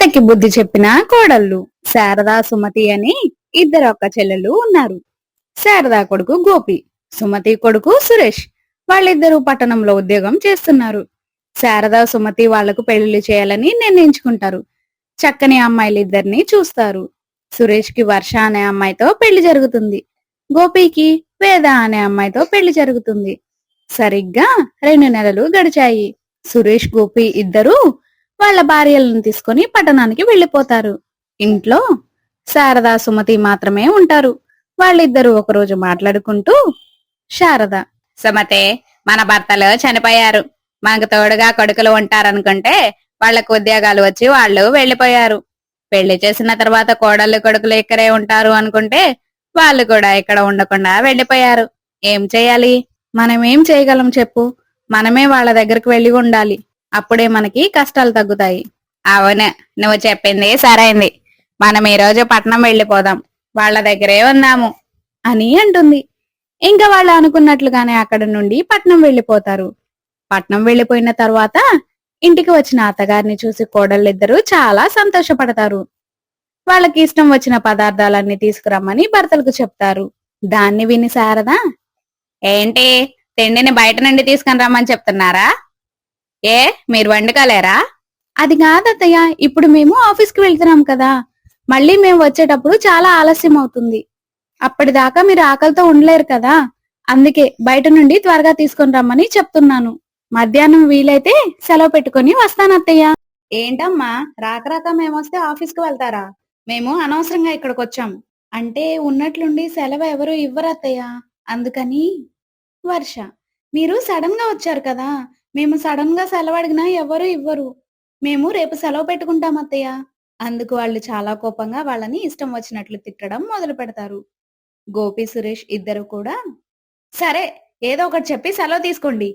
అత్తకి బుద్ధి చెప్పిన కోడళ్ళు శారదా సుమతి అని ఇద్దరు ఒక్క చెల్లెలు ఉన్నారు. శారదా కొడుకు గోపి సుమతి కొడుకు సురేష్ వాళ్ళిద్దరూ పట్టణంలో ఉద్యోగం చేస్తున్నారు. శారదా సుమతి వాళ్ళకు పెళ్ళిళ్ళు చేయాలని నిర్ణయించుకుంటారు. చక్కని అమ్మాయిలిద్దరిని చూస్తారు. సురేష్కి వర్ష అనే అమ్మాయితో పెళ్ళి జరుగుతుంది. గోపికి వేద అనే అమ్మాయితో పెళ్ళి జరుగుతుంది. సరిగ్గా రెండు నెలలు గడిచాయి. సురేష్ గోపి ఇద్దరూ వాళ్ళ భార్యలను తీసుకొని పట్టణానికి వెళ్ళిపోతారు ఇంట్లో శారద సుమతి మాత్రమే ఉంటారు. వాళ్ళిద్దరూ ఒకరోజు మాట్లాడుకుంటూ శారద సుమతే మన భర్తలు చనిపోయారు. మనకు తోడుగా కొడుకులు ఉంటారనుకుంటే వాళ్ళకు ఉద్యోగాలు వచ్చి వాళ్ళు వెళ్ళిపోయారు పెళ్ళి చేసిన తర్వాత కోడళ్ళు కొడుకులు ఇక్కడే ఉంటారు అనుకుంటే వాళ్ళు కూడా ఇక్కడ ఉండకుండా వెళ్ళిపోయారు ఏం చేయాలి? మనం ఏం చేయగలం చెప్పు. మనమే వాళ్ళ దగ్గరకు వెళ్ళి ఉండాలి. అప్పుడే మనకి కష్టాలు తగ్గుతాయి. అవును నువ్వు చెప్పింది సరైంది. మనం ఈ రోజు పట్నం వెళ్ళిపోదాం. వాళ్ళ దగ్గరే ఉన్నాము అని అంటుంది. ఇంకా వాళ్ళు అనుకున్నట్లుగానే అక్కడ నుండి పట్నం వెళ్ళిపోతారు. పట్నం వెళ్ళిపోయిన తర్వాత ఇంటికి వచ్చిన అత్తగారిని చూసి కోడళ్ళిద్దరూ చాలా సంతోషపడతారు. వాళ్ళకి ఇష్టం వచ్చిన పదార్థాలన్నీ తీసుకురమ్మని భర్తలకు చెప్తారు. దాన్ని విని శారదా ఏంటి తిండిని బయట నుండి తీసుకుని రమ్మని చెప్తున్నారా? ఏ మీరు వండుకోలేరా? అది కాదత్తయ్య ఇప్పుడు మేము ఆఫీస్కి వెళ్తున్నాం కదా. మళ్ళీ మేము వచ్చేటప్పుడు చాలా ఆలస్యం అవుతుంది అప్పటిదాకా మీరు ఆకలితో ఉండలేరు కదా. అందుకే బయట నుండి త్వరగా తీసుకొని రమ్మని చెప్తున్నాను. మధ్యాహ్నం వీలైతే సెలవు పెట్టుకొని వస్తాను అత్తయ్య ఏంటమ్మా రాక రాక మేమొస్తే ఆఫీస్కి వెళ్తారా? మేము అనవసరంగా ఇక్కడికి వచ్చాం అంటే ఉన్నట్లుండి సెలవు ఎవరు ఇవ్వరు అత్తయ్య అందుకని వర్ష మీరు సడన్గా వచ్చారు కదా. మేము సడన్గా సెలవు అడిగినా ఎవరు ఇవ్వరు. మేము రేపు సెలవు పెట్టుకుంటాం అత్తయ్య. అందుకు వాళ్ళు చాలా కోపంగా వాళ్ళని ఇష్టం వచ్చినట్లు తిట్టడం మొదలు పెడతారు. గోపి సురేష్ ఇద్దరు కూడా సరే ఏదో ఒకటి చెప్పి సెలవు తీసుకోండి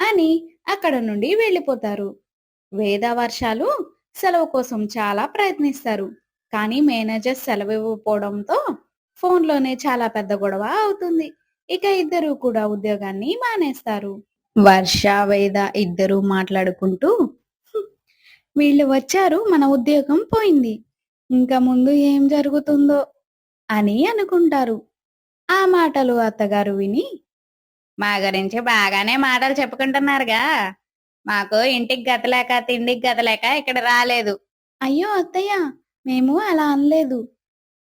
అని అక్కడ నుండి వెళ్ళిపోతారు. వేద వర్షాలు సెలవు కోసం చాలా ప్రయత్నిస్తారు. కానీ మేనేజర్ సెలవు ఇవ్వకపోవడంతో ఫోన్లోనే చాలా పెద్ద గొడవ అవుతుంది. ఇక ఇద్దరు కూడా ఉద్యోగాన్ని మానేస్తారు. వర్ష వేద ఇద్దరు మాట్లాడుకుంటూ వీళ్ళు వచ్చారు మన ఉద్యోగం పోయింది. ఇంకా ముందు ఏం జరుగుతుందో అని అనుకుంటారు. ఆ మాటలు అత్తగారు విని మా గురించి బాగానే మాటలు చెప్పుకుంటున్నారుగా. మాకు ఇంటికి గతలేక తిండికి గతలేక ఇక్కడ రాలేదు. అయ్యో అత్తయ్య మేము అలా అనలేదు.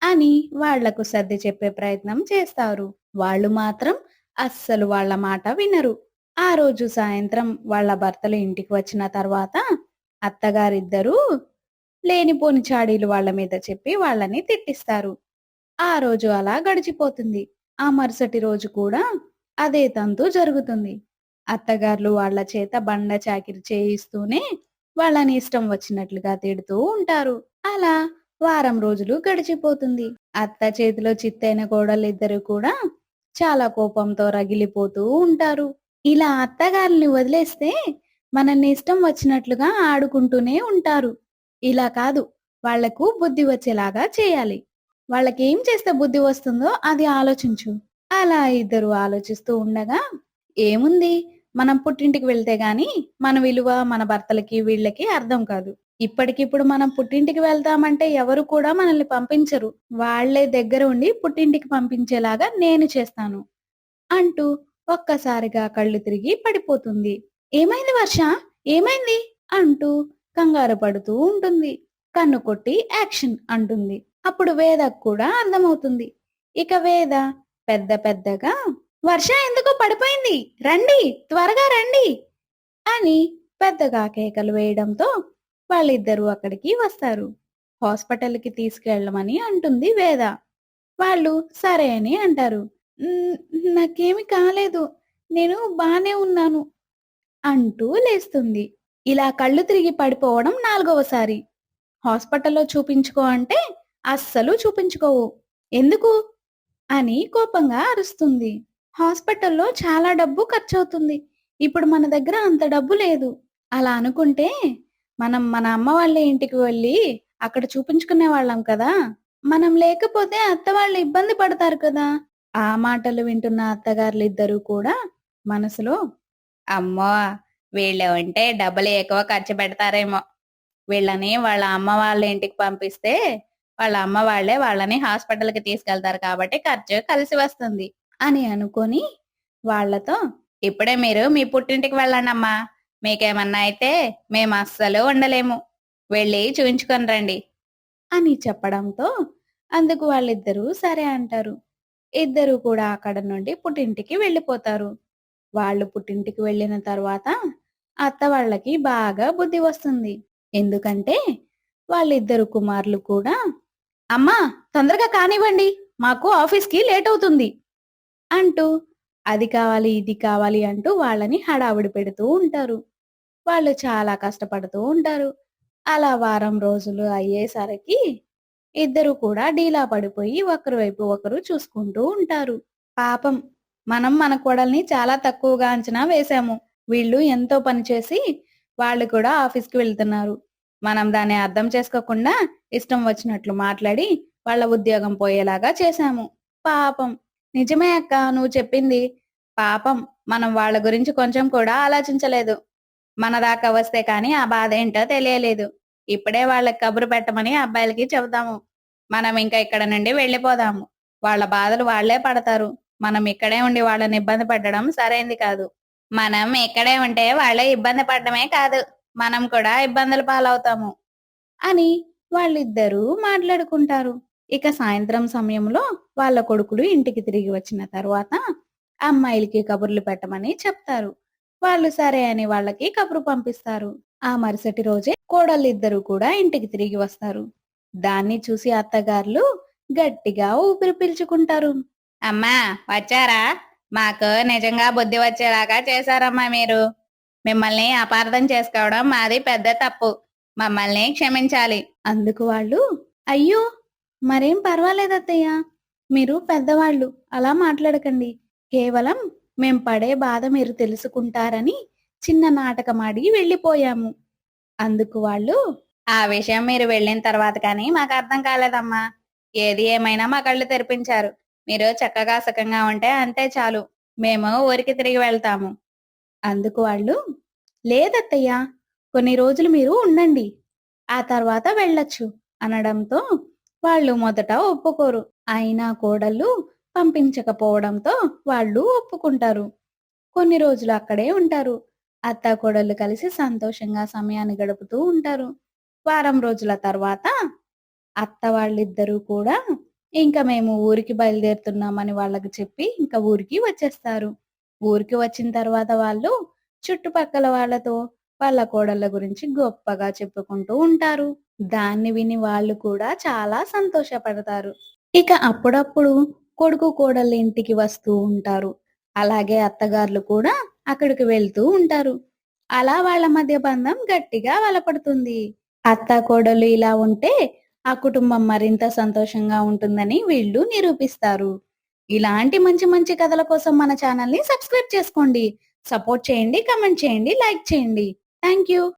అని వాళ్ళకు సర్ది చెప్పే ప్రయత్నం చేస్తారు. వాళ్ళు మాత్రం అస్సలు వాళ్ళ మాట వినరు. ఆ రోజు సాయంత్రం వాళ్ళ భర్తలు ఇంటికి వచ్చిన తర్వాత అత్తగారిద్దరూ లేనిపోని చాడీలు వాళ్ళ మీద చెప్పి వాళ్ళని తిట్టిస్తారు. ఆ రోజు అలా గడిచిపోతుంది. ఆ మరుసటి రోజు కూడా అదే తంతు జరుగుతుంది. అత్తగారులు వాళ్ళ చేత బండ చాకిరి చేయిస్తూనే వాళ్ళని ఇష్టం వచ్చినట్లుగా తిడుతూ ఉంటారు. అలా వారం రోజులు గడిచిపోతుంది. అత్త చేతిలో చిత్తైన కోడలిద్దరూ కూడా చాలా కోపంతో రగిలిపోతూ ఉంటారు. ఇలా అత్తగారిని వదిలేస్తే మనల్ని ఇష్టం వచ్చినట్లుగా ఆడుకుంటూనే ఉంటారు. ఇలా కాదు వాళ్ళకు బుద్ధి వచ్చేలాగా చేయాలి. వాళ్ళకి ఏం చేస్తే బుద్ధి వస్తుందో అది ఆలోచించు. అలా ఇద్దరు ఆలోచిస్తూ ఉండగా ఏముంది? మనం పుట్టింటికి వెళ్తే గాని మన విలువ మన భర్తలకి వీళ్ళకి అర్థం కాదు. ఇప్పటికిప్పుడు మనం పుట్టింటికి వెళ్తామంటే ఎవరు కూడా మనల్ని పంపించరు. వాళ్ళే దగ్గర ఉండి పుట్టింటికి పంపించేలాగా నేను చేస్తాను అంటూ ఒక్కసారిగా కళ్ళు తిరిగి పడిపోతుంది. ఏమైంది వర్ష? ఏమైంది? అంటూ కంగారు పడుతూ ఉంటుంది. కన్ను కొట్టి యాక్షన్ అంటుంది. అప్పుడు వేదకు కూడా అర్థమవుతుంది. ఇక వేద పెద్ద పెద్దగా వర్ష ఎందుకో పడిపోయింది? రండి త్వరగా రండి అని పెద్దగా కేకలు వేయడంతో వాళ్ళిద్దరూ అక్కడికి వస్తారు. హాస్పిటల్కి తీసుకెళ్ళమని అంటుంది వేద. వాళ్ళు సరే అని అంటారు. "న్- నాకేమి కాలేదు. నేను బానే ఉన్నాను అంటూ లేస్తుంది. ఇలా కళ్ళు తిరిగి పడిపోవడం నాలుగవసారి. హాస్పిటల్లో చూపించుకో అంటే అస్సలు చూపించుకోవు. ఎందుకు? అని కోపంగా అరుస్తుంది. హాస్పిటల్లో చాలా డబ్బు ఖర్చవుతుంది. ఇప్పుడు మన దగ్గర అంత డబ్బు లేదు. అలా అనుకుంటే మనం మన అమ్మ వాళ్ళ ఇంటికి వెళ్ళి అక్కడ చూపించుకునే వాళ్ళం కదా. మనం లేకపోతే అత్త వాళ్ళు ఇబ్బంది పడతారు కదా. ఆ మాటలు వింటున్న అత్తగారులు ఇద్దరు కూడా మనసులో అమ్మో! వీళ్ళు ఉంటే డబ్బులు ఎక్కువ ఖర్చు పెడతారేమో. వీళ్ళని వాళ్ళ అమ్మ వాళ్ళ ఇంటికి పంపిస్తే వాళ్ళ అమ్మ వాళ్ళే వాళ్ళని హాస్పిటల్కి తీసుకెళ్తారు కాబట్టి ఖర్చు కలిసి వస్తుంది అని అనుకొని వాళ్ళతో ఇప్పుడే మీరు మీ పుట్టింటికి వెళ్ళండమ్మా. మీకేమన్నా అయితే మేము అస్సలు ఉండలేము. వెళ్ళి చూయించుకొని రండి అని చెప్పడంతో అందుకు వాళ్ళిద్దరూ సరే అంటారు. ఇద్దరు కూడా అక్కడ నుండి పుట్టింటికి వెళ్ళిపోతారు. వాళ్ళు పుట్టింటికి వెళ్ళిన తర్వాత అత్త వాళ్ళకి బాగా బుద్ధి వస్తుంది. ఎందుకంటే వాళ్ళిద్దరు కుమారులు కూడా అమ్మా తొందరగా కానివ్వండి మాకు ఆఫీస్కి లేట్ అవుతుంది అంటూ అది కావాలి ఇది కావాలి అంటూ వాళ్ళని హడావుడి పెడుతూ ఉంటారు. వాళ్ళు చాలా కష్టపడుతూ ఉంటారు. అలా వారం రోజులు అయ్యేసరికి ఇద్దరు కూడా డీలా పడిపోయి ఒకరి వైపు ఒకరు చూసుకుంటూ ఉంటారు. పాపం మనం మన కోడల్ని చాలా తక్కువగా అంచనా వేశాము. వీళ్ళు ఎంతో పనిచేసి వాళ్ళు కూడా ఆఫీస్కి వెళ్తున్నారు. మనం దాన్ని అర్థం చేసుకోకుండా ఇష్టం వచ్చినట్లు మాట్లాడి వాళ్ళ ఉద్యోగం పోయేలాగా చేశాము. పాపం నిజమే అక్క నువ్వు చెప్పింది. పాపం మనం వాళ్ళ గురించి కొంచెం కూడా ఆలోచించలేదు. మన దాకా వస్తే కానీ ఆ బాధ ఏంటో తెలియలేదు. ఇప్పుడే వాళ్ళకి కబురు పెట్టమని అబ్బాయిలకి చెబుతాము. మనం ఇంకా ఇక్కడ నుండి వెళ్ళిపోదాము. వాళ్ళ బాధలు వాళ్ళే పడతారు. మనం ఇక్కడే ఉండి వాళ్ళని ఇబ్బంది పడడం సరైంది కాదు. మనం ఇక్కడే ఉంటే వాళ్ళే ఇబ్బంది పడడమే కాదు. మనం కూడా ఇబ్బందుల పాలవుతాము. అని వాళ్ళిద్దరూ మాట్లాడుకుంటారు. ఇక సాయంత్రం సమయంలో వాళ్ళ కొడుకులు ఇంటికి తిరిగి వచ్చిన తర్వాత అమ్మాయిలకి కబుర్లు పెట్టమని చెప్తారు. వాళ్ళు సరే అని వాళ్ళకి కబురు పంపిస్తారు. ఆ మరుసటి రోజే కోడళ్ళిద్దరూ కూడా ఇంటికి తిరిగి వస్తారు. దాన్ని చూసి అత్తగారులు గట్టిగా ఊపిరి పీల్చుకుంటారు. అమ్మా వచ్చారా? మాకు నిజంగా బుద్ధి వచ్చేలాగా చేశారమ్మా మీరు. మిమ్మల్ని అపార్థం చేసుకోవడం మాది పెద్ద తప్పు. మమ్మల్ని క్షమించాలి. అందుకు వాళ్ళు అయ్యో మరేం పర్వాలేదు అత్తయ్య మీరు పెద్దవాళ్ళు అలా మాట్లాడకండి. కేవలం మేం పడే బాధ మీరు తెలుసుకుంటారని చిన్న నాటకమాడి వెళ్ళిపోయాము. అందుకు వాళ్ళు ఆ విషయం మీరు వెళ్ళిన తర్వాత కానీ మాకు అర్థం కాలేదమ్మా. ఏది ఏమైనా మా కళ్ళు తెరిపించారు. మీరు చక్కగా సుఖంగా ఉంటే అంతే చాలు. మేము ఊరికి తిరిగి వెళ్తాము. అందుకు వాళ్ళు లేదత్తయ్య కొన్ని రోజులు మీరు ఉండండి. ఆ తర్వాత వెళ్ళొచ్చు. అనడంతో వాళ్ళు మొదట ఒప్పుకోరు. అయినా కోడళ్ళు పంపించకపోవడంతో వాళ్ళు ఒప్పుకుంటారు. కొన్ని రోజులు అక్కడే ఉంటారు. అత్తాకోడళ్ళు కలిసి సంతోషంగా సమయాన్ని గడుపుతూ ఉంటారు. వారం రోజుల తర్వాత అత్త వాళ్ళిద్దరూ కూడా ఇంకా మేము ఊరికి బయలుదేరుతున్నామని వాళ్ళకి చెప్పి ఇంకా ఊరికి వచ్చేస్తారు. ఊరికి వచ్చిన తర్వాత వాళ్ళు చుట్టుపక్కల వాళ్ళతో వాళ్ళ కోడళ్ళ గురించి గొప్పగా చెప్పుకుంటూ ఉంటారు. దాన్ని విని వాళ్ళు కూడా చాలా సంతోషపడతారు. ఇక అప్పుడప్పుడు కొడుకు కోడళ్ళ ఇంటికి వస్తూ ఉంటారు. అలాగే అత్తగారులు కూడా అక్కడికి వెళ్తూ ఉంటారు. అలా వాళ్ళ మధ్య బంధం గట్టిగా బలపడుతుంది అత్త కోడలు ఇలా ఉంటే ఆ కుటుంబం మరింత సంతోషంగా ఉంటుందని వీళ్ళు నిరూపిస్తారు. ఇలాంటి మంచి మంచి కథల కోసం మన ఛానల్ని సబ్స్క్రైబ్ చేసుకోండి. సపోర్ట్ చేయండి కమెంట్ చేయండి లైక్ చేయండి. Thank you.